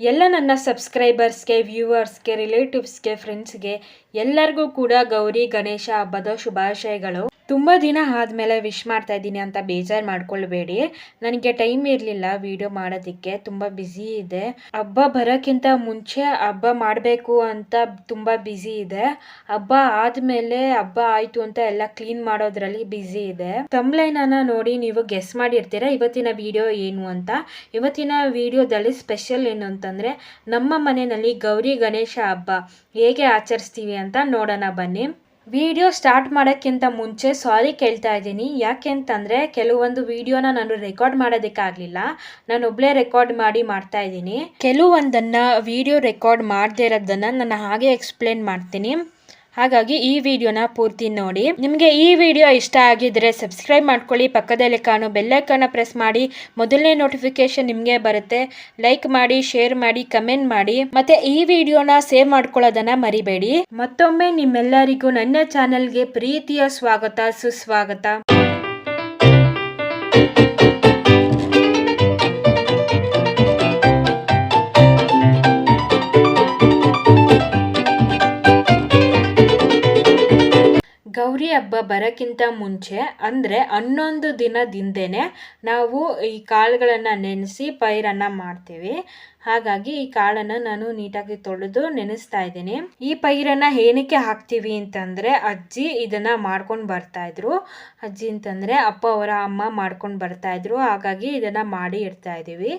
ಎಲ್ಲ ನನ್ನ ಸಬ್ಸ್ಕ್ರೈಬರ್ಸ್ಗೆ ವ್ಯೂವರ್ಸ್ಗೆ ರಿಲೇಟಿವ್ಸ್ಗೆ ಫ್ರೆಂಡ್ಸ್ಗೆ ಎಲ್ಲರಿಗೂ ಕೂಡ ಗೌರಿ ಗಣೇಶ ಹಬ್ಬದ ಶುಭಾಶಯಗಳು. ತುಂಬ ದಿನ ಆದಮೇಲೆ ವಿಶ್ ಮಾಡ್ತಾ ಇದ್ದೀನಿ ಅಂತ ಬೇಜಾರು ಮಾಡ್ಕೊಳ್ಬೇಡಿ. ನನಗೆ ಟೈಮ್ ಇರಲಿಲ್ಲ ವಿಡಿಯೋ ಮಾಡೋದಕ್ಕೆ, ತುಂಬ ಬ್ಯುಸಿ ಇದೆ. ಹಬ್ಬ ಬರೋಕ್ಕಿಂತ ಮುಂಚೆ ಹಬ್ಬ ಮಾಡಬೇಕು ಅಂತ ತುಂಬ ಬ್ಯುಸಿ ಇದೆ. ಹಬ್ಬ ಆದಮೇಲೆ ಹಬ್ಬ ಆಯಿತು ಅಂತ ಎಲ್ಲ ಕ್ಲೀನ್ ಮಾಡೋದ್ರಲ್ಲಿ ಬ್ಯುಸಿ ಇದೆ. ತಮ್ಲೈನನ್ನು ನೋಡಿ ನೀವು ಗೆಸ್ ಮಾಡಿರ್ತೀರ? ಇವತ್ತಿನ ವಿಡಿಯೋ ಏನು ಅಂತ? ಇವತ್ತಿನ ವಿಡಿಯೋದಲ್ಲಿ ಸ್ಪೆಷಲ್ ಏನು ಅಂತಂದರೆ, ನಮ್ಮ ಮನೆಯಲ್ಲಿ ಗೌರಿ ಗಣೇಶ ಹಬ್ಬ ಹೇಗೆ ಆಚರಿಸ್ತೀವಿ ಅಂತ ನೋಡೋಣ ಬನ್ನಿ. ವಿಡಿಯೋ ಸ್ಟಾರ್ಟ್ ಮಾಡೋಕ್ಕಿಂತ ಮುಂಚೆ ಸಾರಿ ಕೇಳ್ತಾ ಇದ್ದೀನಿ. ಯಾಕೆ ಅಂತಂದರೆ ಕೆಲವೊಂದು ವಿಡಿಯೋನ ನಾನು ರೆಕಾರ್ಡ್ ಮಾಡೋದಕ್ಕಾಗಲಿಲ್ಲ. ನಾನು ಒಬ್ಬಳೇ ರೆಕಾರ್ಡ್ ಮಾಡಿ ಮಾಡ್ತಾ ಇದ್ದೀನಿ. ಕೆಲವೊಂದನ್ನು ವಿಡಿಯೋ ರೆಕಾರ್ಡ್ ಮಾಡದೇ ಇರೋದನ್ನು ನಾನು ಹಾಗೆ ಎಕ್ಸ್ಪ್ಲೇನ್ ಮಾಡ್ತೀನಿ. ಹಾಗಾಗಿ ಈ ವಿಡಿಯೋನ ಪೂರ್ತಿ ನೋಡಿ. ನಿಮಗೆ ಈ ವಿಡಿಯೋ ಇಷ್ಟ ಆಗಿದ್ರೆ ಸಬ್ಸ್ಕ್ರೈಬ್ ಮಾಡ್ಕೊಳ್ಳಿ, ಪಕ್ಕದಲ್ಲಿ ಕಾಣೋ ಬೆಲ್ಲೈಕನ್ನ ಪ್ರೆಸ್ ಮಾಡಿ. ಮೊದಲನೇ ನೋಟಿಫಿಕೇಶನ್ ನಿಮಗೆ ಬರುತ್ತೆ. ಲೈಕ್ ಮಾಡಿ ಶೇರ್ ಮಾಡಿ ಕಮೆಂಟ್ ಮಾಡಿ. ಮತ್ತೆ ಈ ವಿಡಿಯೋನ ಸೇವ್ ಮಾಡ್ಕೊಳ್ಳೋದನ್ನ ಮರಿಬೇಡಿ. ಮತ್ತೊಮ್ಮೆ ನಿಮ್ಮೆಲ್ಲರಿಗೂ ನನ್ನ ಚಾನೆಲ್ಗೆ ಪ್ರೀತಿಯ ಸ್ವಾಗತ, ಸುಸ್ವಾಗತ. ಗೌರಿ ಹಬ್ಬ ಬರೋಕ್ಕಿಂತ ಮುಂಚೆ ಅಂದರೆ ಹನ್ನೊಂದು ದಿನದಿಂದನೇ ನಾವು ಈ ಕಾಳುಗಳನ್ನು ನೆನೆಸಿ ಪೈರನ್ನು ಮಾಡ್ತೀವಿ. ಹಾಗಾಗಿ ಈ ಕಾಳನ್ನು ನಾನು ನೀಟಾಗಿ ತೊಳೆದು ನೆನೆಸ್ತಾ ಇದ್ದೀನಿ. ಈ ಪೈರನ್ನು ಏನಕ್ಕೆ ಹಾಕ್ತೀವಿ ಅಂತಂದರೆ ಅಜ್ಜಿ ಇದನ್ನು ಮಾಡ್ಕೊಂಡು ಬರ್ತಾಯಿದ್ರು ಅಜ್ಜಿ ಅಂತಂದರೆ ಅಪ್ಪ ಅವರ ಅಮ್ಮ ಮಾಡ್ಕೊಂಡು ಬರ್ತಾಯಿದ್ರು ಹಾಗಾಗಿ ಇದನ್ನು ಮಾಡಿ ಇಡ್ತಾ ಇದ್ದೀವಿ.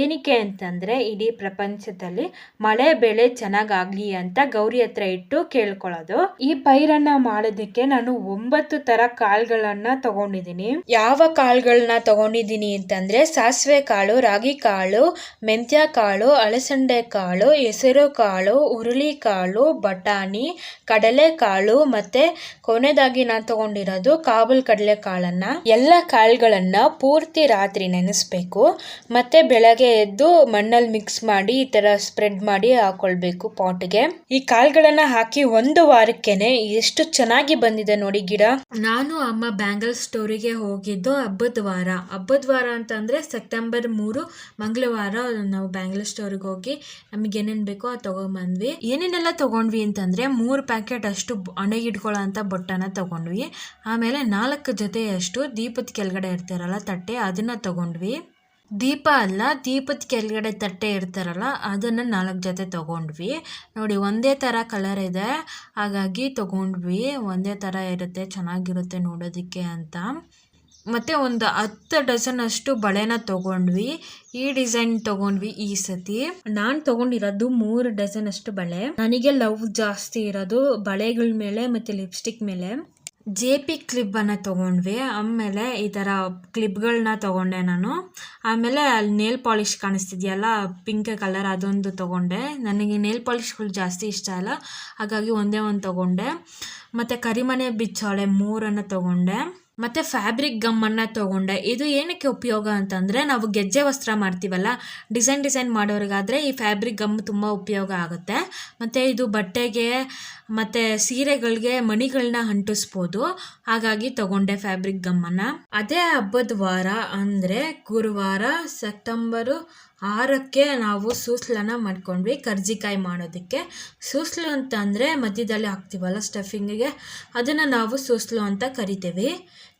ಏನಕ್ಕೆ ಅಂತಂದರೆ ಇಡೀ ಪ್ರಪಂಚದಲ್ಲಿ ಮಳೆ ಬೆಳೆ ಚೆನ್ನಾಗಾಗಲಿ ಅಂತ ಗೌರಿ ಹತ್ರ ಇಟ್ಟು ಕೇಳ್ಕೊಳ್ಳೋದು. ಈ ಪೈರನ್ನು ಮಾಡೋದಕ್ಕೆ ನಾನು ಒಂಬತ್ತು ತರ ಕಾಳುಗಳನ್ನು ತಗೊಂಡಿದ್ದೀನಿ. ಯಾವ ಕಾಳುಗಳನ್ನ ತಗೊಂಡಿದ್ದೀನಿ ಅಂತಂದ್ರೆ ಸಾಸಿವೆ ಕಾಳು, ರಾಗಿ ಕಾಳು, ಮೆಂತ್ಯ ಕಾಳು ಕಾಳು ಹೆಸರು ಕಾಳು, ಹುರುಳಿ ಕಾಳು, ಬಟಾಣಿ, ಕಡಲೆ ಕಾಳು ಮತ್ತೆ ಕೊನೆದಾಗಿ ನಾನು ತಗೊಂಡಿರೋದು ಕಾಬೂಲ್ ಕಡಲೆ ಕಾಳನ್ನ. ಎಲ್ಲ ಕಾಳುಗಳನ್ನ ಪೂರ್ತಿ ರಾತ್ರಿ ನೆನೆಸ್ಬೇಕು. ಮತ್ತೆ ಬೆಳಗ್ಗೆ ಎದ್ದು ಮಣ್ಣಲ್ಲಿ ಮಿಕ್ಸ್ ಮಾಡಿ ಈ ತರ ಸ್ಪ್ರೆಡ್ ಮಾಡಿ ಹಾಕೊಳ್ಬೇಕು ಪಾಟ್ಗೆ. ಈ ಕಾಳುಗಳನ್ನ ಹಾಕಿ ಒಂದು ವಾರಕ್ಕೆನೆ ಎಷ್ಟು ಚೆನ್ನಾಗಿ ಬಂದಿದೆ ನೋಡಿ ಗಿಡ. ನಾನು ಅಮ್ಮ ಬ್ಯಾಂಗಲ್ ಸ್ಟೋರಿಗೆ ಹೋಗಿದ್ದು ಹಬ್ಬದ ವಾರ ಹಬ್ಬದ ವಾರ ಅಂತಂದ್ರೆ ಸೆಪ್ಟೆಂಬರ್ ಮೂರು ಮಂಗಳವಾರ ನಾವು ಬ್ಯಾಂಗಲ್ ಸ್ಟೋರಿಗೆ ಹೋಗಿ ನಮಗೆ ಏನೇನು ಬೇಕೋ ಅದು ತೊಗೊಂಬಂದ್ವಿ. ಏನೇನೆಲ್ಲ ತಗೊಂಡ್ವಿ ಅಂತಂದ್ರೆ ಮೂರು ಪ್ಯಾಕೆಟ್ ಅಷ್ಟು ಅಣೆಗಿಡ್ಕೊಳ್ಳೋ ಅಂಥ ಬೊಟ್ಟನ ತಗೊಂಡ್ವಿ. ಆಮೇಲೆ ನಾಲ್ಕು ಜೊತೆಯಷ್ಟು ದೀಪದ ಕೆಳಗಡೆ ಇರ್ತಾರಲ್ಲ ತಟ್ಟೆ ಅದನ್ನ ತಗೊಂಡ್ವಿ. ದೀಪ ಅಲ್ಲ, ದೀಪದ ಕೆಳಗಡೆ ತಟ್ಟೆ ಇರ್ತಾರಲ್ಲ ಅದನ್ನು ನಾಲ್ಕು ಜೊತೆ ತಗೊಂಡ್ವಿ. ನೋಡಿ, ಒಂದೇ ಥರ ಕಲರ್ ಇದೆ. ಹಾಗಾಗಿ ತಗೊಂಡ್ವಿ. ಒಂದೇ ಥರ ಇರುತ್ತೆ, ಚೆನ್ನಾಗಿರುತ್ತೆ ನೋಡೋದಕ್ಕೆ ಅಂತ. ಮತ್ತು ಒಂದು ಹತ್ತು ಡಜನ್ ಅಷ್ಟು ಬಳೆನ ತಗೊಂಡ್ವಿ. ಈ ಡಿಸೈನ್ ತಗೊಂಡ್ವಿ ಈ ಸತಿ. ನಾನು ತಗೊಂಡಿರೋದು ಮೂರು ಡಜನ್ ಅಷ್ಟು ಬಳೆ. ನನಗೆ ಲವ್ ಜಾಸ್ತಿ ಇರೋದು ಬಳೆಗಳ ಮೇಲೆ ಮತ್ತು ಲಿಪ್ಸ್ಟಿಕ್ ಮೇಲೆ. ಜೆ ಪಿ ಕ್ಲಿಪ್ಪನ್ನು ತೊಗೊಂಡ್ವಿ. ಆಮೇಲೆ ಈ ಥರ ಕ್ಲಿಪ್ಗಳನ್ನ ತೊಗೊಂಡೆ ನಾನು. ಆಮೇಲೆ ಅಲ್ಲಿ ನೇಲ್ ಪಾಲಿಷ್ ಕಾಣಿಸ್ತಿದೆಯಲ್ಲ ಪಿಂಕ್ ಕಲರ್ ಅದೊಂದು ತೊಗೊಂಡೆ. ನನಗೆ ನೇಲ್ ಪಾಲಿಷ್ಗಳು ಜಾಸ್ತಿ ಇಷ್ಟ ಅಲ್ಲ, ಹಾಗಾಗಿ ಒಂದೇ ಒಂದು ತೊಗೊಂಡೆ. ಮತ್ತು ಕರಿಮನೆ ಬಿಚ್ಚಾಳೆ ಮೂರನ್ನು ತೊಗೊಂಡೆ. ಮತ್ತು ಫ್ಯಾಬ್ರಿಕ್ ಗಮ್ಮನ್ನು ತಗೊಂಡೆ. ಇದು ಏನಕ್ಕೆ ಉಪಯೋಗ ಅಂತಂದರೆ ನಾವು ಗೆಜ್ಜೆ ವಸ್ತ್ರ ಮಾಡ್ತೀವಲ್ಲ ಡಿಸೈನ್ ಡಿಸೈನ್ ಮಾಡೋರಿಗಾದರೆ ಈ ಫ್ಯಾಬ್ರಿಕ್ ಗಮ್ ತುಂಬ ಉಪಯೋಗ ಆಗುತ್ತೆ. ಮತ್ತು ಇದು ಬಟ್ಟೆಗೆ ಮತ್ತು ಸೀರೆಗಳಿಗೆ ಮಣಿಗಳನ್ನ ಅಂಟಿಸ್ಬೋದು. ಹಾಗಾಗಿ ತಗೊಂಡೆ ಫ್ಯಾಬ್ರಿಕ್ ಗಮ್ಮನ್ನು ಅದೇ ಹಬ್ಬದ ವಾರ ಅಂದರೆ ಗುರುವಾರ ಸೆಪ್ಟೆಂಬರು ಆರಕ್ಕೆ ನಾವು ಸೂಸ್ಲನ್ನು ಮಾಡ್ಕೊಂಡ್ವಿ, ಕರ್ಜಿಕಾಯಿ ಮಾಡೋದಕ್ಕೆ. ಸೂಸ್ಲು ಅಂತ ಅಂದರೆ ಮಧ್ಯದಲ್ಲಿ ಹಾಕ್ತೀವಲ್ಲ ಸ್ಟಫಿಂಗಿಗೆ ಅದನ್ನು ನಾವು ಸೂಸ್ಲು ಅಂತ ಕರಿತೀವಿ.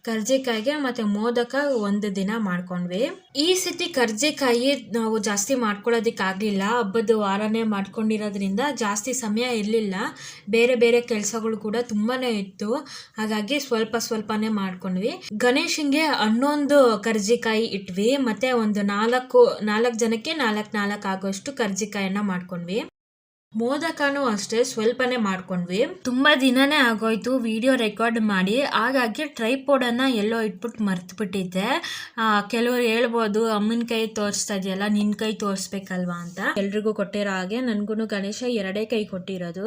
ಕರ್ಜಿಕಾಯಿಗೆ ಮತ್ತು ಮೋದಕ ಒಂದು ದಿನ ಮಾಡ್ಕೊಂಡ್ವಿ. ಈ ಸತಿ ಕರ್ಜಿಕಾಯಿ ನಾವು ಜಾಸ್ತಿ ಮಾಡ್ಕೊಳ್ಳೋದಕ್ಕಾಗಲಿಲ್ಲ ಹಬ್ಬದ ವಾರನೇ ಮಾಡ್ಕೊಂಡಿರೋದ್ರಿಂದ ಜಾಸ್ತಿ ಸಮಯ ಇರಲಿಲ್ಲ. ಬೇರೆ ಬೇರೆ ಕೆಲಸಗಳು ಕೂಡ ತುಂಬಾ ಇತ್ತು. ಹಾಗಾಗಿ ಸ್ವಲ್ಪ ಸ್ವಲ್ಪನೇ ಮಾಡ್ಕೊಂಡ್ವಿ. ಗಣೇಶನ್ಗೆ ಹನ್ನೊಂದು ಕರ್ಜಿಕಾಯಿ ಇಟ್ವಿ. ಮತ್ತು ಒಂದು ನಾಲ್ಕು ನಾಲ್ಕು ಜನಕ್ಕೆ ನಾಲ್ಕು ನಾಲ್ಕು ಆಗೋಷ್ಟು ಕರ್ಜಿಕಾಯನ್ನ ಮಾಡ್ಕೊಂಡ್ವಿ. ಮೋದಕನೂ ಅಷ್ಟೇ ಸ್ವಲ್ಪನೇ ಮಾಡ್ಕೊಂಡ್ವಿ. ತುಂಬಾ ದಿನನೇ ಆಗೋಯ್ತು ವಿಡಿಯೋ ರೆಕಾರ್ಡ್ ಮಾಡಿ. ಹಾಗಾಗಿ ಟ್ರೈಪೋಡನ್ನ ಎಲ್ಲೋ ಇಟ್ಬಿಟ್ಟು ಮರ್ತು ಬಿಟ್ಟಿದ್ದೆ ಕೆಲವರು ಹೇಳ್ಬೋದು, ಅಮ್ಮನ ಕೈ ತೋರಿಸ್ತಾ ಇದೆಯಲ್ಲ, ನಿನ್ ಕೈ ತೋರಿಸ್ಬೇಕಲ್ವಾ ಅಂತ. ಎಲ್ರಿಗೂ ಕೊಟ್ಟಿರೋ ಹಾಗೆ ನನ್ಗೂ ಗಣೇಶ ಎರಡೇ ಕೈ ಕೊಟ್ಟಿರೋದು.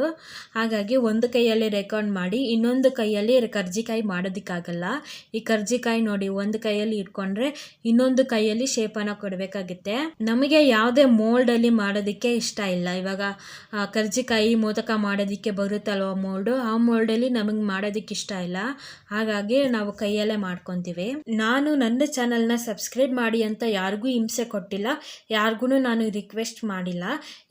ಹಾಗಾಗಿ ಒಂದು ಕೈಯಲ್ಲಿ ರೆಕಾರ್ಡ್ ಮಾಡಿ, ಇನ್ನೊಂದು ಕೈಯಲ್ಲಿ ಕರ್ಜಿಕಾಯಿ ಮಾಡೋದಕ್ಕಾಗಲ್ಲ. ಈ ಕರ್ಜಿಕಾಯಿ ನೋಡಿ, ಒಂದು ಕೈಯಲ್ಲಿ ಇಟ್ಕೊಂಡ್ರೆ ಇನ್ನೊಂದು ಕೈಯಲ್ಲಿ ಶೇಪನ ಕೊಡಬೇಕಾಗುತ್ತೆ. ನಮಗೆ ಯಾವುದೇ ಮೋಲ್ಡ್ ಅಲ್ಲಿ ಮಾಡೋದಕ್ಕೆ ಇಷ್ಟ ಇಲ್ಲ. ಇವಾಗ ಕರ್ಜಿಕಾಯಿ ಮೋದಕ ಮಾಡೋದಕ್ಕೆ ಬರುತ್ತಲ್ವ ಮೋಲ್ಡು ಆ ಮೋಲ್ಡಲ್ಲಿ ನಮಗೆ ಮಾಡೋದಕ್ಕೆ ಇಷ್ಟ ಇಲ್ಲ. ಹಾಗಾಗಿ ನಾವು ಕೈಯಲ್ಲೇ ಮಾಡ್ಕೊತೀವಿ. ನಾನು ನನ್ನ ಚಾನಲ್ನ ಸಬ್ಸ್ಕ್ರೈಬ್ ಮಾಡಿ ಅಂತ ಯಾರಿಗೂ ಹಿಂಸೆ ಕೊಟ್ಟಿಲ್ಲ. ಯಾರಿಗೂ ನಾನು ರಿಕ್ವೆಸ್ಟ್ ಮಾಡಿಲ್ಲ.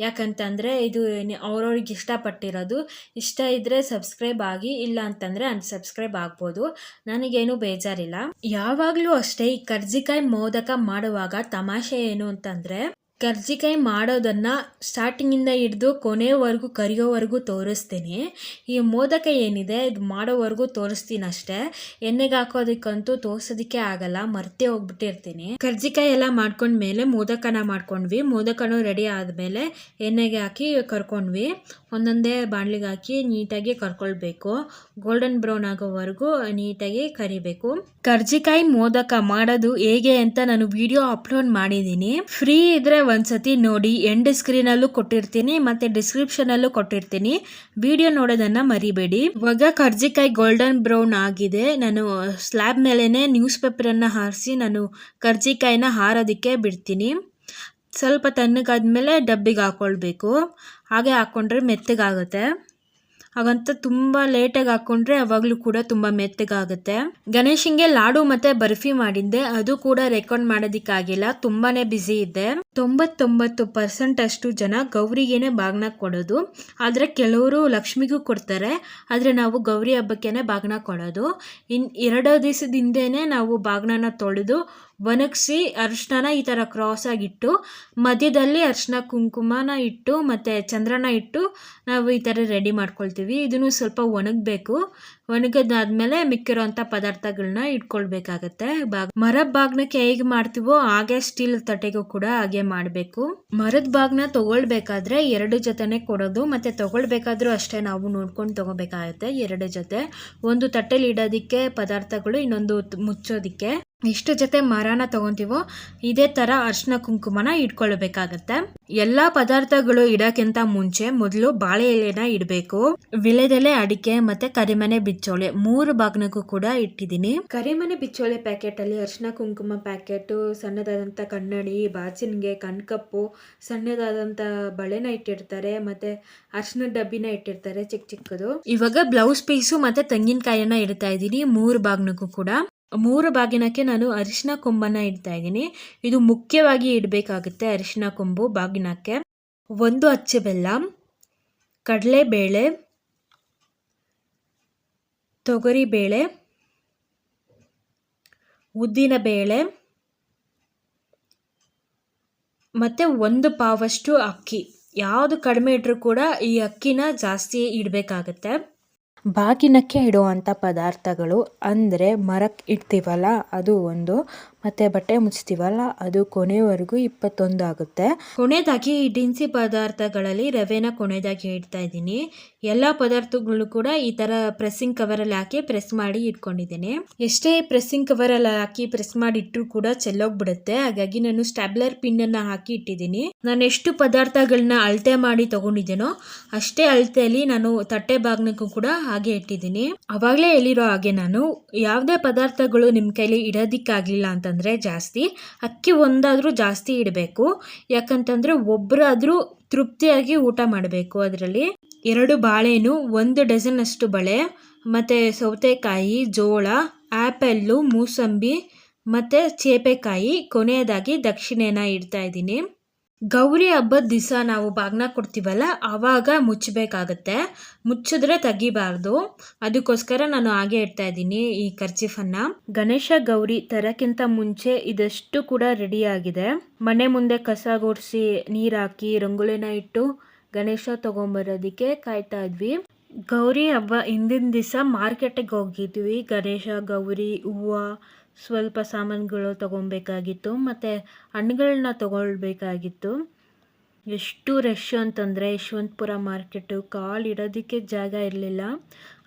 ಯಾಕಂತಂದರೆ ಇದು ಅವ್ರವ್ರಿಗೆ ಇಷ್ಟಪಟ್ಟಿರೋದು. ಇಷ್ಟ ಇದ್ದರೆ ಸಬ್ಸ್ಕ್ರೈಬ್ ಆಗಿ, ಇಲ್ಲ ಅಂತಂದರೆ ಅನ್ಸಬ್ಸ್ಕ್ರೈಬ್ ಆಗ್ಬೋದು. ನನಗೇನು ಬೇಜಾರಿಲ್ಲ. ಯಾವಾಗಲೂ ಅಷ್ಟೇ ಈ ಕರ್ಜಿಕಾಯಿ ಮೋದಕ ಮಾಡುವಾಗ ತಮಾಷೆ ಏನು ಅಂತಂದರೆ ಕರ್ಜಿಕಾಯಿ ಮಾಡೋದನ್ನು ಸ್ಟಾರ್ಟಿಂಗಿಂದ ಹಿಡಿದು ಕೊನೆವರೆಗೂ ಕರಿಯೋವರೆಗೂ ತೋರಿಸ್ತೀನಿ. ಈ ಮೋದಕ ಏನಿದೆ, ಇದು ಮಾಡೋವರೆಗೂ ತೋರಿಸ್ತೀನಿ ಅಷ್ಟೇ. ಎಣ್ಣೆಗೆ ಹಾಕೋದಕ್ಕಂತೂ ತೋರ್ಸೋದಕ್ಕೆ ಆಗಲ್ಲ, ಮರ್ತೆ ಹೋಗ್ಬಿಟ್ಟಿರ್ತೀನಿ. ಕರ್ಜಿಕಾಯಿ ಎಲ್ಲ ಮಾಡ್ಕೊಂಡ್ಮೇಲೆ ಮೋದಕನ ಮಾಡ್ಕೊಂಡ್ವಿ. ಮೋದಕನೂ ರೆಡಿ ಆದಮೇಲೆ ಎಣ್ಣೆಗೆ ಹಾಕಿ ಕರ್ಕೊಂಡ್ವಿ. ಒಂದೊಂದೇ ಬಾಣಲಿಗೆ ಹಾಕಿ ನೀಟಾಗಿ ಕರ್ಕೊಳ್ಬೇಕು. ಗೋಲ್ಡನ್ ಬ್ರೌನ್ ಆಗೋವರೆಗೂ ನೀಟಾಗಿ ಕರಿಬೇಕು. ಕರ್ಜಿಕಾಯಿ ಮೋದಕ ಮಾಡೋದು ಹೇಗೆ ಅಂತ ನಾನು ವಿಡಿಯೋ ಅಪ್ಲೋಡ್ ಮಾಡಿದ್ದೀನಿ. ಫ್ರೀ ಇದ್ರೆ ಒಂದ್ಸತಿ ನೋಡಿ ಎಂಡ್ ಸ್ಕ್ರೀನಲ್ಲೂ ಕೊಟ್ಟಿರ್ತೀನಿ, ಮತ್ತೆ ಡಿಸ್ಕ್ರಿಪ್ಷನ್ ಅಲ್ಲೂ ಕೊಟ್ಟಿರ್ತೀನಿ. ವಿಡಿಯೋ ನೋಡೋದನ್ನ ಮರಿಬೇಡಿ. ಇವಾಗ ಕರ್ಜಿಕಾಯಿ ಗೋಲ್ಡನ್ ಬ್ರೌನ್ ಆಗಿದೆ. ನಾನು ಸ್ಲ್ಯಾಬ್ ಮೇಲೆನೆ ನ್ಯೂಸ್ ಪೇಪರನ್ನು ಹಾರಿಸಿ ನಾನು ಕರ್ಜಿಕಾಯಿನ ಹಾರೋದಿಕ್ಕೆ ಬಿಡ್ತೀನಿ. ಸ್ವಲ್ಪ ತಣ್ಣಗಾದ್ಮೇಲೆ ಡಬ್ಬಿಗೆ ಹಾಕ್ಕೊಳ್ಬೇಕು ಹಾಗೆ ಹಾಕ್ಕೊಂಡ್ರೆ ಮೆತ್ತಗಾಗುತ್ತೆ. ಹಾಗಂತ ತುಂಬ ಲೇಟಾಗಿ ಹಾಕ್ಕೊಂಡ್ರೆ ಅವಾಗಲೂ ಕೂಡ ತುಂಬ ಮೆತ್ತಗಾಗುತ್ತೆ. ಗಣೇಶನ್ಗೆ ಲಾಡು ಮತ್ತೆ ಬರ್ಫಿ ಮಾಡಿದ್ದೆ. ಅದು ಕೂಡ ರೆಕಾರ್ಡ್ ಮಾಡೋದಕ್ಕಾಗಿಲ್ಲ ತುಂಬಾನೇ ಬ್ಯುಸಿ ಇದ್ದೆ ತೊಂಬತ್ತೊಂಬತ್ತು ಪರ್ಸೆಂಟ್ ಅಷ್ಟು ಜನ ಗೌರಿಗೇನೆ ಬಾಗ್ನ ಕೊಡೋದು. ಆದರೆ ಕೆಲವರು ಲಕ್ಷ್ಮಿಗೂ ಕೊಡ್ತಾರೆ. ಆದರೆ ನಾವು ಗೌರಿ ಹಬ್ಬಕ್ಕೇನೆ ಬಾಗ್ನ ಕೊಡೋದು. ಇನ್ನು ಎರಡು ದಿವಸದ ನಾವು ಬಾಗ್ನನ ತೊಳೆದು ಒಣಗಿಸಿ ಅರಿಶಿನ ಈ ಥರ ಕ್ರಾಸ್ ಆಗಿಟ್ಟು ಮಧ್ಯದಲ್ಲಿ ಅರಿಶಿನ ಕುಂಕುಮನ ಇಟ್ಟು, ಮತ್ತು ಚಂದ್ರನ ಇಟ್ಟು, ನಾವು ಈ ಥರ ರೆಡಿ ಮಾಡ್ಕೊಳ್ತೀವಿ. ಇದನ್ನು ಸ್ವಲ್ಪ ಒಣಗಬೇಕು. ಒಣಗದಾದ್ಮೇಲೆ ಮಿಕ್ಕಿರೋಂಥ ಪದಾರ್ಥಗಳನ್ನ ಇಟ್ಕೊಳ್ಬೇಕಾಗತ್ತೆ. ಬಾಗ್ ಮರದ ಬಾಗ್ನಕ್ಕೆ ಹೇಗೆ ಮಾಡ್ತೀವೋ ಹಾಗೆ ಸ್ಟೀಲ್ ತಟ್ಟೆಗೂ ಕೂಡ ಹಾಗೆ ಮಾಡಬೇಕು. ಮರದ ಬಾಗ್ನ ತಗೊಳ್ಬೇಕಾದ್ರೆ ಎರಡು ಜೊತೆನೆ ಕೊಡೋದು, ಮತ್ತೆ ತಗೊಳ್ಬೇಕಾದ್ರೂ ಅಷ್ಟೇ ನಾವು ನೋಡ್ಕೊಂಡು ತಗೋಬೇಕಾಗತ್ತೆ ಎರಡು ಜೊತೆ. ಒಂದು ತಟ್ಟೆಲಿ ಇಡೋದಿಕ್ಕೆ ಪದಾರ್ಥಗಳು, ಇನ್ನೊಂದು ಮುಚ್ಚೋದಿಕ್ಕೆ. ಎಷ್ಟು ಜೊತೆ ಮರನ ತಗೊಂತೀವೋ ಇದೇ ಥರ ಅರ್ಶಿನ ಕುಂಕುಮನ ಇಟ್ಕೊಳ್ಬೇಕಾಗತ್ತೆ. ಎಲ್ಲ ಪದಾರ್ಥಗಳು ಇಡಕ್ಕಿಂತ ಮುಂಚೆ ಮೊದಲು ಬಾಳೆ ಎಲೆನ ಇಡಬೇಕು. ವಿಳೆದೆಲೆ ಅಡಿಕೆ, ಮತ್ತೆ ಕರಿಮನೆ ಬಿಚ್ಚೋಳೆ ಮೂರು ಬಾಗ್ನಕ್ಕೂ ಕೂಡ ಇಟ್ಟಿದ್ದೀನಿ. ಕರಿಮನೆ ಬಿಚ್ಚೋಳೆ ಪ್ಯಾಕೆಟ್ ಅಲ್ಲಿ ಅರ್ಶಿನ ಕುಂಕುಮ ಪ್ಯಾಕೆಟ್ ಸಣ್ಣದಾದಂಥ ಕನ್ನಡಿ ಬಾಚಿನ್ಗೆ ಕಣ್ಕಪ್ಪು ಸಣ್ಣದಾದಂಥ ಬಳೆನ ಇಟ್ಟಿರ್ತಾರೆ ಮತ್ತೆ ಅರ್ಶಿನ ಡಬ್ಬಿನ ಇಟ್ಟಿರ್ತಾರೆ ಚಿಕ್ಕ ಚಿಕ್ಕದು. ಇವಾಗ ಬ್ಲೌಸ್ ಪೀಸು ಮತ್ತೆ ತೆಂಗಿನಕಾಯನ್ನ ಇಡ್ತಾ ಇದ್ದೀನಿ ಮೂರು ಬಾಗ್ನಕ್ಕೂ ಕೂಡ. ಮೂರು ಬಾಗಿನಕ್ಕೆ ನಾನು ಅರಿಶಿನ ಕೊಂಬನ್ನ ಇಡ್ತಾ ಇದ್ದೀನಿ. ಇದು ಮುಖ್ಯವಾಗಿ ಇಡಬೇಕಾಗುತ್ತೆ ಅರಿಶಿನ ಕೊಂಬು ಬಾಗಿನಕ್ಕೆ. ಒಂದು ಅಚ್ಚೆ ಬೆಲ್ಲ ಕಡಲೆಬೇಳೆ ತೊಗರಿಬೇಳೆ ಉದ್ದಿನ ಬೇಳೆ ಮತ್ತು ಒಂದು ಪಾವಷ್ಟು ಅಕ್ಕಿ. ಯಾವುದು ಕಡಿಮೆ ಇಟ್ಟರೂ ಕೂಡ ಈ ಅಕ್ಕಿನ ಜಾಸ್ತಿ ಇಡಬೇಕಾಗತ್ತೆ. ಬಾಗಿನಕ್ಕೆ ಇಡುವಂಥ ಪದಾರ್ಥಗಳು ಅಂದರೆ ಮರಕ್ಕೆ ಇಡ್ತೀವಲ್ಲ, ಅದು ಒಂದು ಮತ್ತು ಬಟ್ಟೆ ಮುಚ್ತೀವಲ್ಲ, ಅದು ಕೊನೆವರೆಗೂ ಇಪ್ಪತ್ತೊಂದು ಆಗುತ್ತೆ. ಕೊನೆಯದಾಗಿ ಈ ದಿನಸಿ ಪದಾರ್ಥಗಳಲ್ಲಿ ರವೆನ ಕೊನೆಯದಾಗಿ ಇಡ್ತಾ ಇದ್ದೀನಿ. ಎಲ್ಲ ಪದಾರ್ಥಗಳು ಕೂಡ ಈ ಥರ ಪ್ರೆಸ್ಸಿಂಗ್ ಕವರಲ್ಲಿ ಹಾಕಿ ಪ್ರೆಸ್ ಮಾಡಿ ಇಟ್ಕೊಂಡಿದ್ದೀನಿ. ಎಷ್ಟೇ ಪ್ರೆಸ್ಸಿಂಗ್ ಕವರಲ್ಲಿ ಹಾಕಿ ಪ್ರೆಸ್ ಮಾಡಿ ಇಟ್ಟರು ಕೂಡ ಚೆಲ್ಲೋಗ್ಬಿಡುತ್ತೆ. ಹಾಗಾಗಿ ನಾನು ಸ್ಟ್ಯಾಬ್ಲರ್ ಪಿನ್ನನ್ನು ಹಾಕಿ ಇಟ್ಟಿದ್ದೀನಿ. ನಾನು ಎಷ್ಟು ಪದಾರ್ಥಗಳನ್ನ ಅಳತೆ ಮಾಡಿ ತಗೊಂಡಿದ್ದೇನೋ ಅಷ್ಟೇ ಅಳತೆಯಲ್ಲಿ ನಾನು ತಟ್ಟೆ ಬಾಗ್ನಕ್ಕೂ ಕೂಡ ಹಾಗೆ ಇಟ್ಟಿದ್ದೀನಿ. ಅವಾಗಲೇ ಹೇಳಿರೋ ಹಾಗೆ ನಾನು ಯಾವುದೇ ಪದಾರ್ಥಗಳು ನಿಮ್ಮ ಕೈಲಿ ಇಡೋದಿಕ್ಕಾಗಲಿಲ್ಲ ಅಂತಂದರೆ ಜಾಸ್ತಿ, ಅಕ್ಕಿ ಒಂದಾದರೂ ಜಾಸ್ತಿ ಇಡಬೇಕು. ಯಾಕಂತಂದರೆ ಒಬ್ಬರಾದರೂ ತೃಪ್ತಿಯಾಗಿ ಊಟ ಮಾಡಬೇಕು ಅದರಲ್ಲಿ. ಎರಡು ಬಾಳೆನು ಒಂದು ಡಜನ್ ಅಷ್ಟು ಬಳೆ, ಮತ್ತು ಸೌತೆಕಾಯಿ, ಜೋಳ ಆ್ಯಪಲ್ಲು ಮೂಸಂಬಿ, ಮತ್ತು ಚೇಪೆಕಾಯಿ, ಕೊನೆಯದಾಗಿ ದಕ್ಷಿಣೆನ ಇಡ್ತಾ ಇದ್ದೀನಿ. ಗೌರಿ ಹಬ್ಬದ ದಿವಸ ನಾವು ಬಾಗ್ನ ಕೊಡ್ತೀವಲ್ಲ, ಆವಾಗ ಮುಚ್ಚಬೇಕಾಗತ್ತೆ. ಮುಚ್ಚಿದ್ರೆ ತೆಗಿಬಾರ್ದು. ಅದಕ್ಕೋಸ್ಕರ ನಾನು ಹಾಗೆ ಇಡ್ತಾ ಇದ್ದೀನಿ ಈ ಕರ್ಚಿಫನ್ನು. ಗಣೇಶ ಗೌರಿ ತರಕ್ಕಿಂತ ಮುಂಚೆ ಇದಷ್ಟು ಕೂಡ ರೆಡಿ ಆಗಿದೆ ಮನೆ ಮುಂದೆ ಕಸ ಗುಡಿಸಿ ನೀರು ಹಾಕಿ ರಂಗೋಲಿನ ಇಟ್ಟು ಗಣೇಶ ತಗೊಂಬರೋದಕ್ಕೆ ಕಾಯ್ತಾ ಇದ್ವಿ. ಗೌರಿ ಹಬ್ಬ ಹಿಂದಿನ ದಿವಸ ಮಾರ್ಕೆಟಿಗೆ ಹೋಗಿದ್ವಿ. ಗಣೇಶ, ಗೌರಿ, ಹೂವು ಸ್ವಲ್ಪ ಸಾಮಾನುಗಳು ತಗೊಬೇಕಾಗಿತ್ತು ಮತ್ತು ಹಣ್ಣುಗಳನ್ನ ತೊಗೊಳ್ಬೇಕಾಗಿತ್ತು. ಎಷ್ಟು ರಶ್ ಅಂತಂದರೆ ಯಶವಂತಪುರ ಮಾರ್ಕೆಟು ಕಾಲು ಇಡೋದಕ್ಕೆ ಜಾಗ ಇರಲಿಲ್ಲ.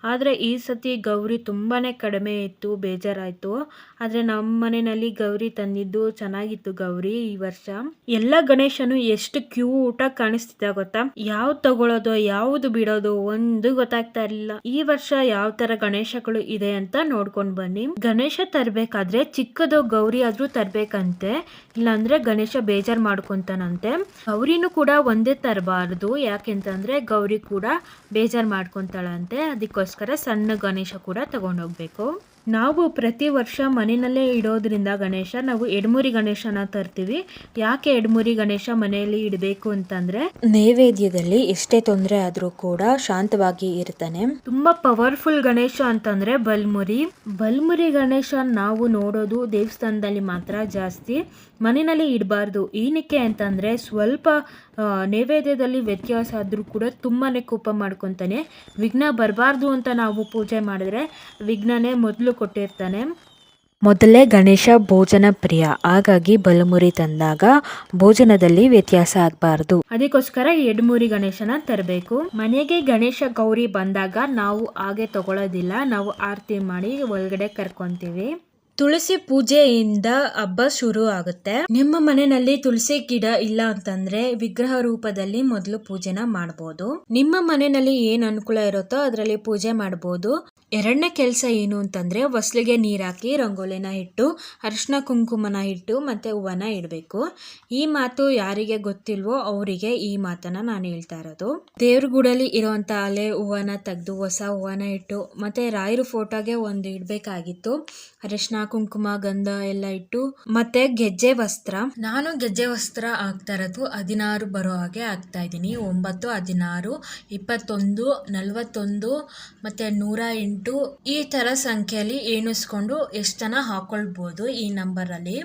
ಆದರೆ ಈ ಸತಿ ಗೌರಿ ತುಂಬಾ ಕಡಿಮೆ ಇತ್ತು, ಬೇಜಾರಾಯಿತು. ಆದರೆ ನಮ್ಮ ಮನೆಯಲ್ಲಿ ಗೌರಿ ತಂದಿದ್ದು ಚೆನ್ನಾಗಿತ್ತು ಗೌರಿ ಈ ವರ್ಷ. ಎಲ್ಲ ಗಣೇಶನು ಎಷ್ಟು ಕ್ಯೂಟಾಗಿ ಕಾಣಿಸ್ತಿದ್ದ ಗೊತ್ತಾ? ಯಾವ್ದು ತಗೊಳ್ಳೋದು ಯಾವ್ದು ಬಿಡೋದು ಒಂದು ಗೊತ್ತಾಗ್ತಾ ಇರಲಿಲ್ಲ. ಈ ವರ್ಷ ಯಾವ ತರ ಗಣೇಶಗಳು ಇದೆ ಅಂತ ನೋಡ್ಕೊಂಡ್ ಬನ್ನಿ. ಗಣೇಶ ತರಬೇಕಾದ್ರೆ ಚಿಕ್ಕದು ಗೌರಿ ಆದ್ರೂ ತರಬೇಕಂತೆ. ಇಲ್ಲಾಂದ್ರೆ ಗಣೇಶ ಬೇಜಾರ್ ಮಾಡ್ಕೊಂತಾನಂತೆ. ಗೌರಿನೂ ಕೂಡ ಒಂದೇ ತರಬಾರದು. ಯಾಕೆಂತಂದ್ರೆ ಗೌರಿ ಕೂಡ ಬೇಜಾರ್ ಮಾಡ್ಕೊಂತಾಳಂತೆ. ಅದಕ್ಕೋಸ್ಕರ ಸಣ್ಣ ಗಣೇಶ ಕೂಡ ತಗೊಂಡೋಗ್ಬೇಕು. ನಾವು ಪ್ರತಿ ವರ್ಷ ಮನೆಯಲ್ಲೇ ಇಡೋದ್ರಿಂದ ಗಣೇಶ ನಾವು ಎಡ್ಮುರಿ ಗಣೇಶನ ತರ್ತೀವಿ. ಯಾಕೆ ಎಡ್ಮುರಿ ಗಣೇಶ ಮನೆಯಲ್ಲಿ ಇಡಬೇಕು ಅಂತಂದ್ರೆ ನೈವೇದ್ಯದಲ್ಲಿ ಎಷ್ಟೇ ತೊಂದರೆ ಆದರೂ ಕೂಡ ಶಾಂತವಾಗಿ ಇರ್ತಾನೆ. ತುಂಬಾ ಪವರ್ಫುಲ್ ಗಣೇಶ ಅಂತಂದ್ರೆ ಬಲ್ಮುರಿ. ಬಲ್ಮುರಿ ಗಣೇಶ ನಾವು ನೋಡೋದು ದೇವಸ್ಥಾನದಲ್ಲಿ ಮಾತ್ರ ಜಾಸ್ತಿ. ಮನೆಯಲ್ಲಿ ಇಡಬಾರ್ದು. ಏನಕ್ಕೆ ಅಂತಂದ್ರೆ ಸ್ವಲ್ಪ ನೈವೇದ್ಯದಲ್ಲಿ ವ್ಯತ್ಯಾಸ ಆದ್ರೂ ಕೂಡ ತುಂಬಾನೇ ಕೋಪ ಮಾಡ್ಕೊತಾನೆ. ವಿಘ್ನ ಬರಬಾರ್ದು ಅಂತ ನಾವು ಪೂಜೆ ಮಾಡಿದ್ರೆ ವಿಘ್ನನೇ ಮೊದಲು ಕೊಟ್ಟಿರ್ತಾನೆ. ಮೊದಲೇ ಗಣೇಶ ಭೋಜನ ಪ್ರಿಯ. ಹಾಗಾಗಿ ಬಲಮುರಿ ತಂದಾಗ ಭೋಜನದಲ್ಲಿ ವ್ಯತ್ಯಾಸ ಆಗಬಾರ್ದು. ಅದಕ್ಕೋಸ್ಕರ ಎಡ್ಮೂರಿ ಗಣೇಶನ ತರಬೇಕು. ಮನೆಗೆ ಗಣೇಶ ಗೌರಿ ಬಂದಾಗ ನಾವು ಹಾಗೆ ತಗೊಳ್ಳೋದಿಲ್ಲ ನಾವು ಆರತಿ ಮಾಡಿ ಒಳಗಡೆ ಕರ್ಕೊಂತೀವಿ. ತುಳಸಿ ಪೂಜೆಯಿಂದ ಹಬ್ಬ ಶುರು ಆಗುತ್ತೆ. ನಿಮ್ಮ ಮನೆಯಲ್ಲಿ ತುಳಸಿ ಗಿಡ ಇಲ್ಲ ಅಂತಂದ್ರೆ ವಿಗ್ರಹ ರೂಪದಲ್ಲಿ ಮೊದಲು ಪೂಜೆನ ಮಾಡಬಹುದು ನಿಮ್ಮ ಮನೆಯಲ್ಲಿ ಏನ್ ಅನುಕೂಲ ಇರುತ್ತೋ ಅದರಲ್ಲಿ ಪೂಜೆ ಮಾಡಬಹುದು ಎರಡನೇ ಕೆಲಸ ಏನು ಅಂತಂದರೆ ಹೊಸ್ಲಿಗೆ ನೀರು ಹಾಕಿ ರಂಗೋಲಿನ ಇಟ್ಟು ಅರಿಶಿನ ಕುಂಕುಮನ ಇಟ್ಟು ಮತ್ತು ಹೂವನ ಇಡಬೇಕು. ಈ ಮಾತು ಯಾರಿಗೆ ಗೊತ್ತಿಲ್ವೋ ಅವರಿಗೆ ಈ ಮಾತನ್ನು ನಾನು ಹೇಳ್ತಾ ಇರೋದು. ದೇವ್ರ ಗುಡಲಿ ಇರೋವಂಥ ಅಲೆ ಹೂವನ ತೆಗೆದು ಹೊಸ ಹೂವನ ಇಟ್ಟು ಮತ್ತು ರಾಯರ ಫೋಟೋಗೆ ಒಂದು ಇಡಬೇಕಾಗಿತ್ತು. ಅರಿಶಿನ ಕುಂಕುಮ, ಗಂಧ ಎಲ್ಲ ಇಟ್ಟು ಮತ್ತು ಗೆಜ್ಜೆ ವಸ್ತ್ರ. ನಾನು ಗೆಜ್ಜೆ ವಸ್ತ್ರ ಹಾಕ್ತಾ ಇರೋದು ಹದಿನಾರು ಬರೋ ಹಾಗೆ ಆಗ್ತಾ ಇದ್ದೀನಿ. ಒಂಬತ್ತು, ಹದಿನಾರು, ಇಪ್ಪತ್ತೊಂದು, ನಲವತ್ತೊಂದು ಮತ್ತು ನೂರ ಎಂಟು ಈ ತರ ಸಂಖ್ಯೆಯಲ್ಲಿ ಎಣಿಸ್ಕೊಂಡು ಎಷ್ಟು ಜನ ಹಾಕೊಳ್ಬೋದು ಈ ನಂಬರಲ್ಲಿ.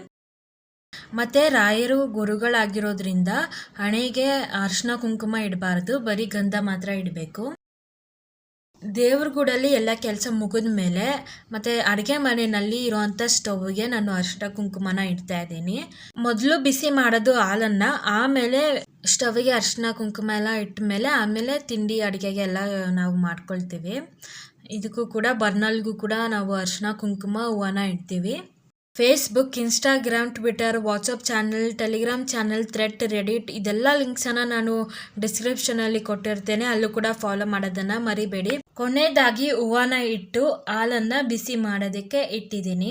ಮತ್ತೆ ರಾಯರು ಗುರುಗಳಾಗಿರೋದ್ರಿಂದ ಹಣೆಗೆ ಅರ್ಶಿನ ಕುಂಕುಮ ಇಡಬಾರ್ದು, ಬರೀ ಗಂಧ ಮಾತ್ರ ಇಡಬೇಕು. ದೇವ್ರ ಗುಡಲ್ಲಿ ಎಲ್ಲ ಕೆಲಸ ಮುಗಿದ ಮೇಲೆ ಮತ್ತು ಅಡುಗೆ ಮನೆಯಲ್ಲಿ ಇರೋವಂಥ ಸ್ಟವ್ಗೆ ನಾನು ಅರ್ಶಿನ ಕುಂಕುಮನ ಇಡ್ತಾ ಇದ್ದೀನಿ. ಮೊದಲು ಬಿಸಿ ಮಾಡೋದು ಹಾಲನ್ನು, ಆಮೇಲೆ ಸ್ಟವ್ಗೆ ಅರ್ಶಿನ ಕುಂಕುಮ ಎಲ್ಲ ಇಟ್ಟ ಮೇಲೆ ಆಮೇಲೆ ತಿಂಡಿ ಅಡುಗೆಗೆ ಎಲ್ಲ ನಾವು ಮಾಡ್ಕೊಳ್ತೀವಿ. ಇದಕ್ಕೂ ಕೂಡ ಬರ್ನಲ್ಗೂ ಕೂಡ ನಾವು ಅರ್ಶನ ಕುಂಕುಮ ಹೂವನ ಇಡ್ತೀವಿ. Facebook Instagram Twitter WhatsApp channel Telegram channel thread Reddit ಇದೆಲ್ಲ ಲಿಂಕ್ಸನ್ನು ನಾನು ಡಿಸ್ಕ್ರಿಪ್ಷನಲ್ಲಿ ಕೊಟ್ಟಿರ್ತೇನೆ. ಅಲ್ಲೂ ಕೂಡ ಫಾಲೋ ಮಾಡೋದನ್ನು ಮರಿಬೇಡಿ. ಕೊನೆಯದಾಗಿ ಹೂವನ ಇಟ್ಟು ಹಾಲನ್ನು ಬಿಸಿ ಮಾಡೋದಕ್ಕೆ ಇಟ್ಟಿದ್ದೀನಿ.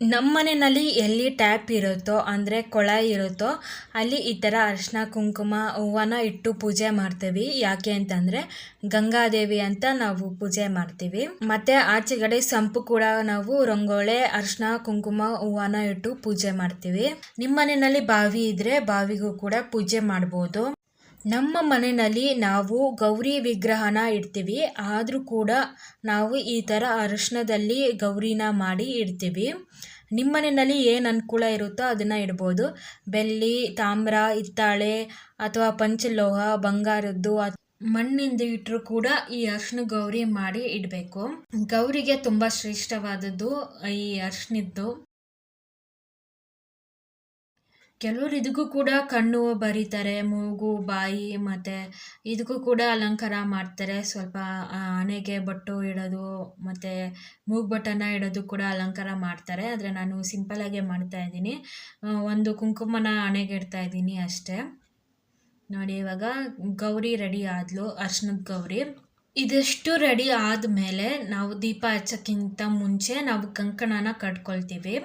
ನಮ್ಮ ಮನೆಯಲ್ಲಿ ಎಲ್ಲಿ ಟ್ಯಾಪ್ ಇರುತ್ತೋ, ಅಂದರೆ ಕೊಳ ಇರುತ್ತೋ, ಅಲ್ಲಿ ಈ ಥರ ಅರಿಶಿನ, ಕುಂಕುಮ ಹೂವನ್ನ ಇಟ್ಟು ಪೂಜೆ ಮಾಡ್ತೀವಿ. ಯಾಕೆ ಅಂತಂದರೆ ಗಂಗಾದೇವಿ ಅಂತ ನಾವು ಪೂಜೆ ಮಾಡ್ತೀವಿ. ಮತ್ತು ಆಚೆಗಡೆ ಸಂಪು ಕೂಡ ನಾವು ರಂಗೋಳೆ ಅರಿಶಿನ, ಕುಂಕುಮ ಹೂವನ್ನ ಇಟ್ಟು ಪೂಜೆ ಮಾಡ್ತೀವಿ. ನಿಮ್ಮ ಮನೆಯಲ್ಲಿ ಬಾವಿ ಇದ್ದರೆ ಬಾವಿಗೂ ಕೂಡ ಪೂಜೆ ಮಾಡ್ಬೋದು. ನಮ್ಮ ಮನೆಯಲ್ಲಿ ನಾವು ಗೌರಿ ವಿಗ್ರಹನ ಇಡ್ತೀವಿ. ಆದರೂ ಕೂಡ ನಾವು ಈ ಥರ ಅರಿಶಿನದಲ್ಲಿ ಗೌರಿನ ಮಾಡಿ ಇಡ್ತೀವಿ. ನಿಮ್ಮ ಮನೆಯಲ್ಲಿ ಏನು ಅನುಕೂಲ ಇರುತ್ತೋ ಅದನ್ನು ಇಡ್ಬೋದು. ಬೆಳ್ಳಿ, ತಾಮ್ರ, ಹಿತ್ತಾಳೆ ಅಥವಾ ಪಂಚಲೋಹ, ಬಂಗಾರದ್ದು ಮಣ್ಣಿಂದ ಇಟ್ಟರು ಕೂಡ ಈ ಅರ್ಶಿನ ಗೌರಿ ಮಾಡಿ ಇಡಬೇಕು. ಗೌರಿಗೆ ತುಂಬ ಶ್ರೇಷ್ಠವಾದದ್ದು ಈ ಅರ್ಶಿನದ್ದು ಕೆಲವರು ಇದಕ್ಕೂ ಕೂಡ ಕಣ್ಣು ಬರೀತಾರೆ, ಮೂಗು, ಬಾಯಿ ಮತ್ತು ಇದಕ್ಕೂ ಕೂಡ ಅಲಂಕಾರ ಮಾಡ್ತಾರೆ. ಸ್ವಲ್ಪ ಹಣೆಗೆ ಬೊಟ್ಟು ಇಡೋದು ಮತ್ತು ಮೂಗು ಬಟನ್ನ ಇಡೋದು ಕೂಡ ಅಲಂಕಾರ ಮಾಡ್ತಾರೆ. ಆದರೆ ನಾನು ಸಿಂಪಲಾಗೆ ಮಾಡ್ತಾ ಇದ್ದೀನಿ. ಒಂದು ಕುಂಕುಮನ ಹಣೆಗೆ ಇಡ್ತಾ ಇದ್ದೀನಿ ಅಷ್ಟೇ. ನೋಡಿ, ಇವಾಗ ಗೌರಿ ರೆಡಿ ಆದ್ಲು, ಅರ್ಶನದ ಗೌರಿ. ಇದೆಷ್ಟು ರೆಡಿ ಆದಮೇಲೆ ನಾವು ದೀಪ ಹಚ್ಚೋಕ್ಕಿಂತ ಮುಂಚೆ ನಾವು ಕಂಕಣನ ಕಟ್ಕೊಳ್ತೀವಿ.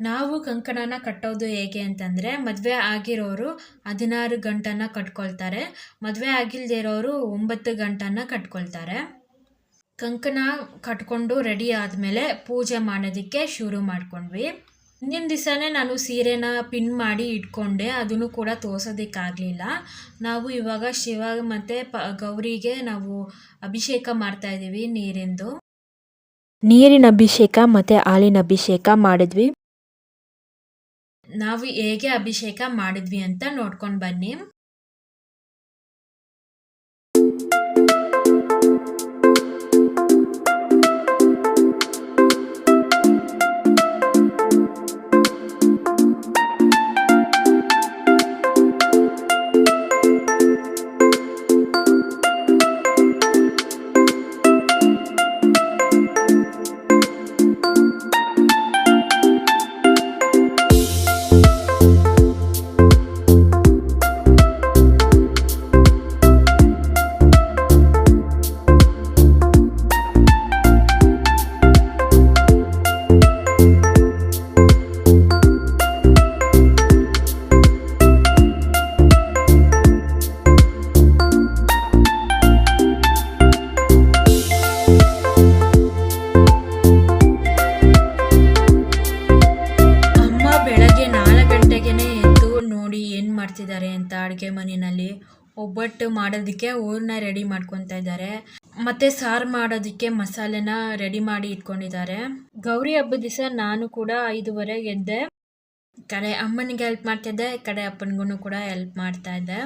ನಾವು ಕಂಕಣನ ಕಟ್ಟೋದು ಹೇಗೆ ಅಂತಂದರೆ, ಮದುವೆ ಆಗಿರೋರು ಹದಿನಾರು ಗಂಟನ್ನು ಕಟ್ಕೊಳ್ತಾರೆ. ಮದುವೆ ಆಗಿಲ್ಲದೆ ಇರೋರು ಒಂಬತ್ತು ಗಂಟನ್ನು ಕಟ್ಕೊಳ್ತಾರೆ. ಕಂಕಣ ಕಟ್ಕೊಂಡು ರೆಡಿ ಆದಮೇಲೆ ಪೂಜೆ ಮಾಡೋದಕ್ಕೆ ಶುರು ಮಾಡ್ಕೊಂಡ್ವಿ. ಹಿಂದಿನ ದಿವಸನೇ ನಾನು ಸೀರೆನ ಪಿನ್ ಮಾಡಿ ಇಟ್ಕೊಂಡೆ, ಅದನ್ನು ಕೂಡ ತೋರ್ಸೋದಕ್ಕಾಗಲಿಲ್ಲ. ನಾವು ಇವಾಗ ಶಿವ ಮತ್ತು ಪ, ಗೌರಿಗೆ ನಾವು ಅಭಿಷೇಕ ಮಾಡ್ತಾಯಿದ್ದೀವಿ ನೀರಿಂದು. ನೀರಿನ ಅಭಿಷೇಕ ಮತ್ತು ಹಾಲಿನ ಅಭಿಷೇಕ ಮಾಡಿದ್ವಿ. ನಾವು ಹೇಗೆ ಅಭಿಷೇಕ ಮಾಡಿದ್ವಿ ಅಂತ ನೋಡ್ಕೊಂಡು ಬನ್ನಿ. ಒಬ್ಬಟ್ಟು ಮಾಡೋದಕ್ಕೆ ಹೂರಣ ರೆಡಿ ಮಾಡ್ಕೊತಾ ಇದ್ದಾರೆ. ಮತ್ತೆ ಸಾರು ಮಾಡೋದಕ್ಕೆ ಮಸಾಲೆನ ರೆಡಿ ಮಾಡಿ ಇಟ್ಕೊಂಡಿದ್ದಾರೆ. ಗೌರಿ ಹಬ್ಬದ ದಿವಸ ನಾನು ಕೂಡ ಐದುವರೆಗೆ ಎದ್ದೆ ಕಡೆ ಅಮ್ಮನಿಗೆ ಹೆಲ್ಪ್ ಮಾಡ್ತಿದ್ದೆ ಕಡೆ ಅಪ್ಪನಿಗೂ ಕೂಡ ಹೆಲ್ಪ್ ಮಾಡ್ತಾ ಇದ್ದೆ.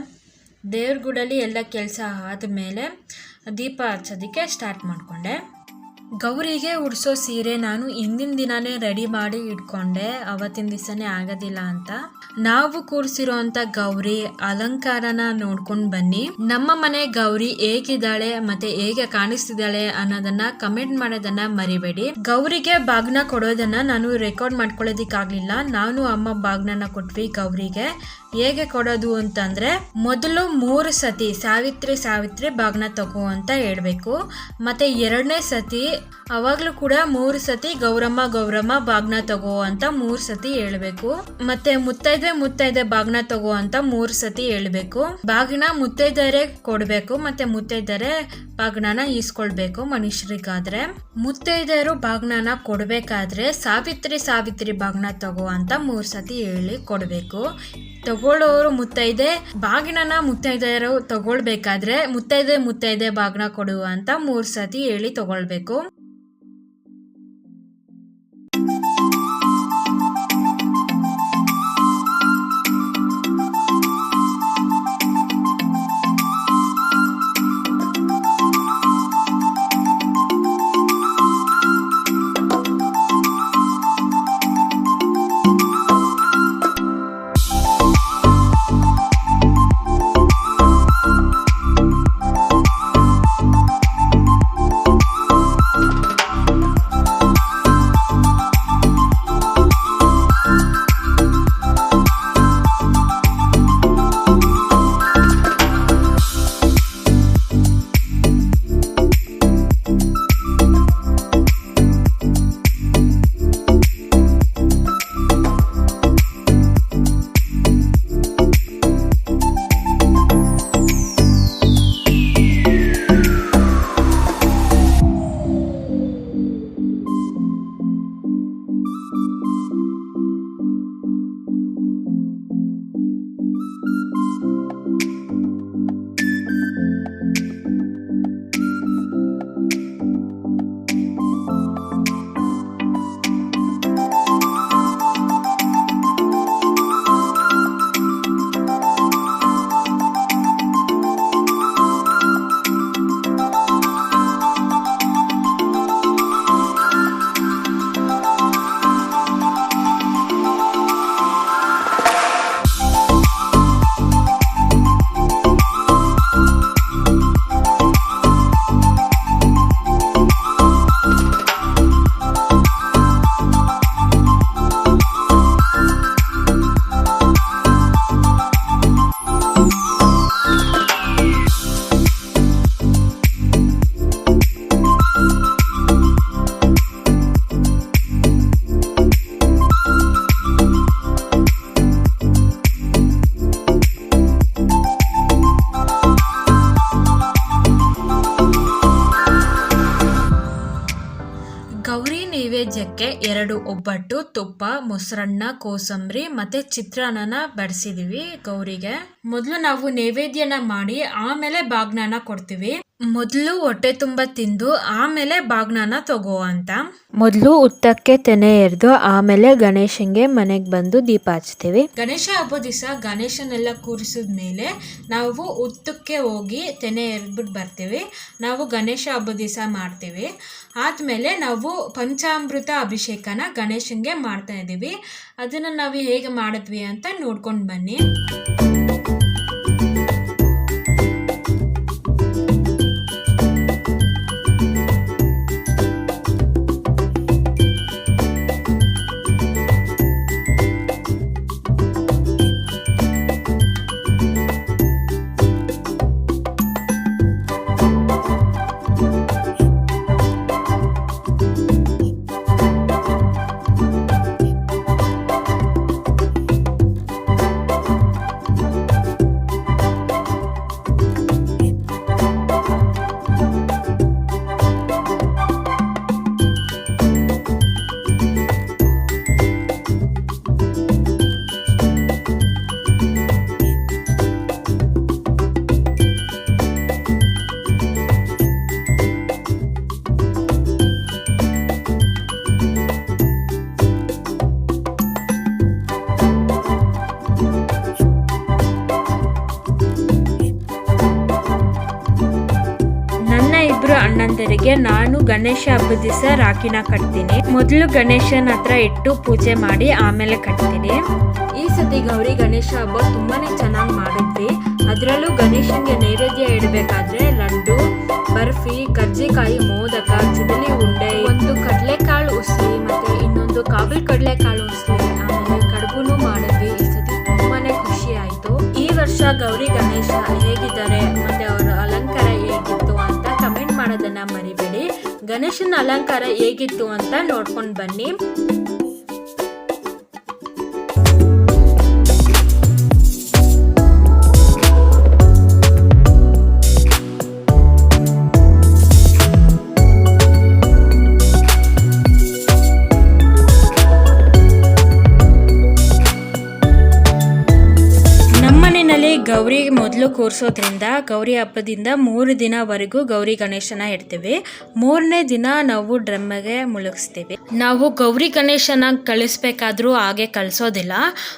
ದೇವ್ರ ಗುಡಲ್ಲಿ ಎಲ್ಲ ಕೆಲಸ ಆದಮೇಲೆ ದೀಪ ಹಚ್ಚೋದಕ್ಕೆ ಸ್ಟಾರ್ಟ್ ಮಾಡಿಕೊಂಡೆ. ಗೌರಿಗೆ ಉಡಿಸೋ ಸೀರೆ ನಾನು ಹಿಂದಿನ ದಿನಾನೇ ರೆಡಿ ಮಾಡಿ ಇಟ್ಕೊಂಡೆ, ಅವತ್ತಿನ ದಿವಸನೇ ಆಗೋದಿಲ್ಲ ಅಂತ. ನಾವು ಕೂರಿಸಿರುವಂತ ಗೌರಿ ಅಲಂಕಾರನ ನೋಡ್ಕೊಂಡು ಬನ್ನಿ. ನಮ್ಮ ಮನೆ ಗೌರಿ ಹೇಗಿದ್ದಾಳೆ ಮತ್ತೆ ಹೇಗೆ ಕಾಣಿಸ್ತಿದ್ದಾಳೆ ಅನ್ನೋದನ್ನ ಕಮೆಂಟ್ ಮಾಡೋದನ್ನ ಮರಿಬೇಡಿ. ಗೌರಿಗೆ ಬಾಗ್ನ ಕೊಡೋದನ್ನ ನಾನು ರೆಕಾರ್ಡ್ ಮಾಡ್ಕೊಳ್ಳೋದಿಕ್ಕಾಗ್ಲಿಲ್ಲ. ನಾನು ಅಮ್ಮ ಬಾಗ್ನ ಕೊಟ್ವಿ ಗೌರಿಗೆ. ಹೇಗೆ ಕೊಡೋದು ಅಂತಂದ್ರೆ, ಮೊದಲು ಮೂರು ಸತಿ ಸಾವಿತ್ರಿ ಸಾವಿತ್ರಿ ಬಾಗ್ನ ತಗೋ ಅಂತ ಹೇಳ್ಬೇಕು. ಮತ್ತೆ ಎರಡನೇ ಸತಿ ಅವಾಗ್ಲೂ ಕೂಡ ಮೂರು ಸತಿ ಗೌರಮ್ಮ ಗೌರಮ್ಮ ಭಾಗ್ನ ತಗೋ ಅಂತ ಮೂರು ಸತಿ ಹೇಳ್ಬೇಕು. ಮತ್ತೆ ಮುತ್ತೈದೆ ಮುತ್ತೈದೆ ಭಾಗ್ನ ತಗೋ ಅಂತ ಮೂರು ಸತಿ ಹೇಳ್ಬೇಕು. ಬಾಗ್ನ ಮುತ್ತೈದರೆ ಕೊಡ್ಬೇಕು, ಮತ್ತೆ ಮುತ್ತೈದರೆ ಬಾಗ್ನನ ಈಸ್ಕೊಳ್ಬೇಕು ಮನುಷ್ಯರಿಗಾದ್ರೆ. ಮುತ್ತೈದೆಯರು ಬಾಗ್ನನ ಕೊಡ್ಬೇಕಾದ್ರೆ ಸಾವಿತ್ರಿ ಸಾವಿತ್ರಿ ಭಾಗ್ನ ತಗೋ ಅಂತ ಮೂರು ಸತಿ ಹೇಳಿ ಕೊಡ್ಬೇಕು. ತಗೊಳ್ಳೋರು ಮುತ್ತೈದೆ ಬಾಗಿನ ಮುತ್ತೈದೆಯರು ತಗೊಳ್ಬೇಕಾದ್ರೆ ಮುತ್ತೈದೆ ಮುತ್ತೈದೆ ಬಾಗಿನ ಕೊಡುವ ಅಂತ ಮೂರ್ ಸತಿ ಹೇಳಿ ತಗೊಳ್ಬೇಕು. ಒಬ್ಬಟ್ಟು ತುಪ್ಪ ಮೊಸರನ್ನ ಕೋಸಂಬರಿ ಮತ್ತೆ ಚಿತ್ರಾನ್ನನ ಬಡಿಸಿದೀವಿ ಗೌರಿಗೆ. ಮೊದಲು ನಾವು ನೈವೇದ್ಯನ ಮಾಡಿ ಆಮೇಲೆ ಬಾಗ್ನಾನ ಕೊಡ್ತೀವಿ. ಮೊದಲು ಹೊಟ್ಟೆ ತುಂಬ ತಿಂದು ಆಮೇಲೆ ಬಾಗ್ನಾನ ತಗೋ ಅಂತ. ಮೊದಲು ಉತ್ತಕ್ಕೆ ತೆನೆ ಎರೆದು ಆಮೇಲೆ ಗಣೇಶನ್ಗೆ ಮನೆಗೆ ಬಂದು ದೀಪ ಹಚ್ತೀವಿ. ಗಣೇಶ ಹಬ್ಬ ದಿವಸ ಗಣೇಶನೆಲ್ಲ ಕೂರಿಸಿದ ಮೇಲೆ ನಾವು ಉತ್ತಕ್ಕೆ ಹೋಗಿ ತೆನೆ ಎರೆದ್ಬಿಟ್ಟು ಬರ್ತೀವಿ. ನಾವು ಗಣೇಶ ಹಬ್ಬದ ದಿವಸ ಮಾಡ್ತೀವಿ. ಆದಮೇಲೆ ನಾವು ಪಂಚಾಮೃತ ಅಭಿಷೇಕನ ಗಣೇಶನಿಗೆ ಮಾಡ್ತಾ ಇದ್ದೀವಿ. ಅದನ್ನು ನಾವು ಹೇಗೆ ಮಾಡಿದ್ವಿ ಅಂತ ನೋಡ್ಕೊಂಡು ಬನ್ನಿ. ಅಣ್ಣಂದರಿಗೆ ನಾನು ಗಣೇಶ ಹಬ್ಬದ ದಿವಸ ರಾಖಿನ ಕಟ್ತೀನಿ. ಮೊದಲು ಗಣೇಶನ ಹತ್ರ ಇಟ್ಟು ಪೂಜೆ ಮಾಡಿ ಆಮೇಲೆ ಕಟ್ತೀನಿ. ಈ ಸತಿ ಗೌರಿ ಗಣೇಶ ಹಬ್ಬ ತುಂಬಾನೇ ಚೆನ್ನಾಗಿ ಮಾಡಿದ್ವಿ ಅದರಲ್ಲೂ ಗಣೇಶನ್ಗೆ ನೈವೇದ್ಯ ಇಡಬೇಕಾದ್ರೆ ಲಡ್ಡು, ಬರ್ಫಿ ಕಜ್ಜಿಕಾಯಿ ಮೋದಕ ಚಿದಲಿ ಉಂಡೆ, ಒಂದು ಕಡಲೆಕಾಳು ಉಸಿ ಮತ್ತೆ ಇನ್ನೊಂದು ಕಾಬಲ್ ಕಡಲೆಕಾಳು ಉಸಿ ಆಮೇಲೆ ಕಡುಬುನು ಮಾಡಿದ್ವಿ. ಈ ಸತಿ ತುಂಬಾನೇ ಖುಷಿ ಆಯ್ತು. ಈ ವರ್ಷ ಗೌರಿ ಗಣೇಶ ಹೇಗಿದ್ದಾರೆ, ಮತ್ತೆ ಅವರ ಅಲಂಕಾರ ಹೇಗಿತ್ತು ಮಾಡೋದನ್ನ ಮರಿಬೇಡಿ. ಗಣೇಶನ ಅಲಂಕಾರ ಹೇಗಿತ್ತು ಅಂತ ನೋಡ್ಕೊಂಡು ಬನ್ನಿ. ಮೊದಲು ಕೂರಿಸೋದ್ರಿಂದ ಗೌರಿ ಹಬ್ಬದಿಂದ ಮೂರು ದಿನವರೆಗೂ ಗೌರಿ ಗಣೇಶನ ಇಡ್ತೀವಿ. ಮೂರನೇ ದಿನ ನಾವು ಡ್ರಮ್ಮಗೆ ಮುಳುಗಿಸ್ತೀವಿ. ನಾವು ಗೌರಿ ಗಣೇಶನ ಕಳಿಸ್ಬೇಕಾದ್ರೂ ಹಾಗೆ ಕಳಿಸೋದಿಲ್ಲ.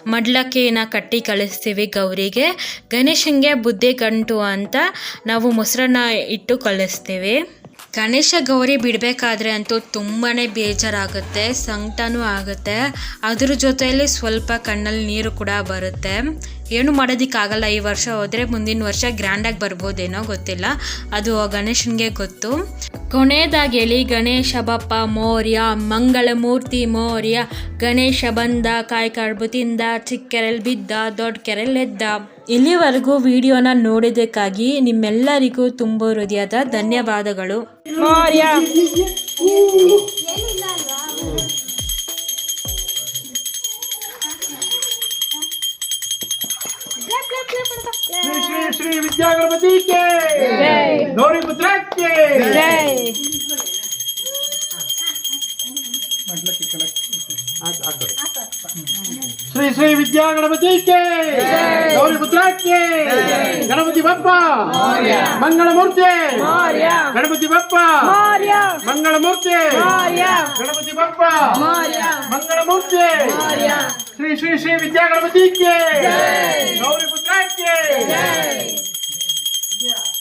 ಮಡ್ಲಕ್ಕಿನ ಕಟ್ಟಿ ಕಳಿಸ್ತೀವಿ ಗೌರಿಗೆ. ಗಣೇಶನಿಗೆ ಬುದ್ಧಿ ಗಂಟು ಅಂತ ನಾವು ಮೊಸರನ್ನ ಇಟ್ಟು ಕಳಿಸ್ತೀವಿ. ಗಣೇಶ ಗೌರಿ ಬಿಡಬೇಕಾದ್ರೆ ಅಂತೂ ತುಂಬಾ ಬೇಜಾರಾಗುತ್ತೆ, ಸಂಕಟನೂ ಆಗುತ್ತೆ. ಅದ್ರ ಜೊತೆಯಲ್ಲಿ ಸ್ವಲ್ಪ ಕಣ್ಣಲ್ಲಿ ನೀರು ಕೂಡ ಬರುತ್ತೆ. ಏನು ಮಾಡೋದಕ್ಕಾಗಲ್ಲ, ಈ ವರ್ಷ ಹೋದರೆ ಮುಂದಿನ ವರ್ಷ ಗ್ರ್ಯಾಂಡಾಗಿ ಬರ್ಬೋದೇನೋ ಗೊತ್ತಿಲ್ಲ. ಅದು ಗಣೇಶನಿಗೆ ಗೊತ್ತು. ಕೊನೆಯದಾಗಿ ಹೇಳಿ ಗಣೇಶ ಬಪ್ಪ ಮೌರ್ಯ ಮಂಗಳ ಮೂರ್ತಿ ಮೌರ್ಯ ಗಣೇಶ ಬಂದ ಕಾಯಿ ಕಡುಬು ತಿಂದ ಚಿಕ್ಕ ಕೆರೆಲ್ ಬಿದ್ದ ದೊಡ್ಡ ಕೆರೆಲ್ ಎದ್ದ. ಇಲ್ಲಿವರೆಗೂ ವಿಡಿಯೋನ ನೋಡಿದ್ದಕ್ಕಾಗಿ ನಿಮ್ಮೆಲ್ಲರಿಗೂ ತುಂಬ ಹೃದಯದ ಧನ್ಯವಾದಗಳು. श्री श्री श्री विद्या गणपति के गौरी पुत्र के श्री श्री विद्या गणपति के गौरी पुत्र के गणपति बप्पा मंगल मूर्ति गणपति बप्पा मंगल मूर्ति गणपति बप्पा मंगल मूर्ति श्री श्री श्री विद्या गणपति के गौरी पुत्र के Yeah.